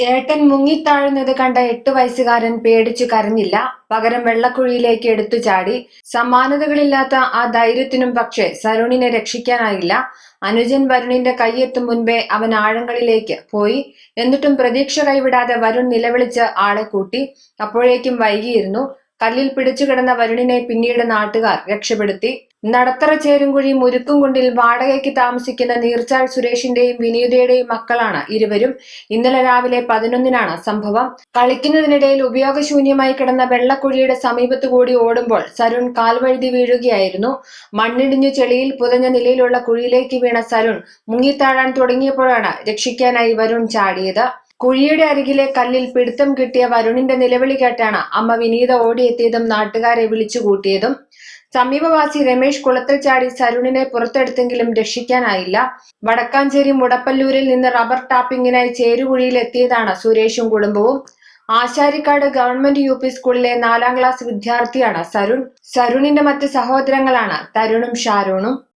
ഏട്ടൻ മുങ്ങിത്താഴുന്നത് കണ്ട എട്ട് വയസ്സുകാരൻ പേടിച്ചു കരഞ്ഞില്ല. പകരം വെള്ളക്കുഴിയിലേക്ക് എടുത്തു ചാടി. സമാനതകളില്ലാത്ത ആ ധൈര്യത്തിനും പക്ഷേ സരുണിനെ രക്ഷിക്കാനായില്ല. അനുജൻ വരുണിന്റെ കൈയെത്തും മുൻപേ അവൻ ആഴങ്ങളിലേക്ക് പോയി. എന്നിട്ടും പ്രതീക്ഷ കൈവിടാതെ വരുൺ നിലവിളിച്ച് ആളെ കൂട്ടി. അപ്പോഴേക്കും വൈകിയിരുന്നു. കല്ലിൽ പിടിച്ചു കിടന്ന വരുണിനെ പിന്നീട് നാട്ടുകാർ രക്ഷപ്പെടുത്തി. നടത്തറ ചേരുംകുഴി മുരുക്കുംകുണ്ടിൽ വാടകയ്ക്ക് താമസിക്കുന്ന നീർച്ചാൽ സുരേഷിന്റെയും വിനീതയുടെയും മക്കളാണ് ഇരുവരും. ഇന്നലെ രാവിലെ പതിനൊന്നിനാണ് സംഭവം. കളിക്കുന്നതിനിടയിൽ ഉപയോഗശൂന്യമായി കിടന്ന വെള്ളക്കുഴിയുടെ സമീപത്തു കൂടി ഓടുമ്പോൾ സരുൺ കാൽവഴുതി വീഴുകയായിരുന്നു. മണ്ണിടിഞ്ഞു ചെളിയിൽ പുതഞ്ഞ നിലയിലുള്ള കുഴിയിലേക്ക് വീണ സരുൺ മുങ്ങിത്താഴാൻ തുടങ്ങിയപ്പോഴാണ് രക്ഷിക്കാനായി വരുൺ ചാടിയത്. കുഴിയുടെ അരികിലെ കല്ലിൽ പിടുത്തം കിട്ടിയ വരുണിന്റെ നിലവിളി കേട്ടാണ് അമ്മ വിനീത ഓടിയെത്തിയതും നാട്ടുകാരെ വിളിച്ചുകൂട്ടിയതും. സമീപവാസി രമേശ് കുളത്തിൽ ചാടി സരുണിനെ പുറത്തെടുത്തെങ്കിലും രക്ഷിക്കാനായില്ല. വടക്കാഞ്ചേരി മുടപ്പല്ലൂരിൽ നിന്ന് റബ്ബർ ടാപ്പിങ്ങിനായി ചേരുകുഴിയിൽ എത്തിയതാണ് സുരേഷും കുടുംബവും. ആശാരിക്കാട് ഗവൺമെന്റ് യു പി സ്കൂളിലെ നാലാം ക്ലാസ് വിദ്യാർത്ഥിയാണ് സരുൺ. സരുണിന്റെ മറ്റ് സഹോദരങ്ങളാണ് തരുണും ഷാരോണും.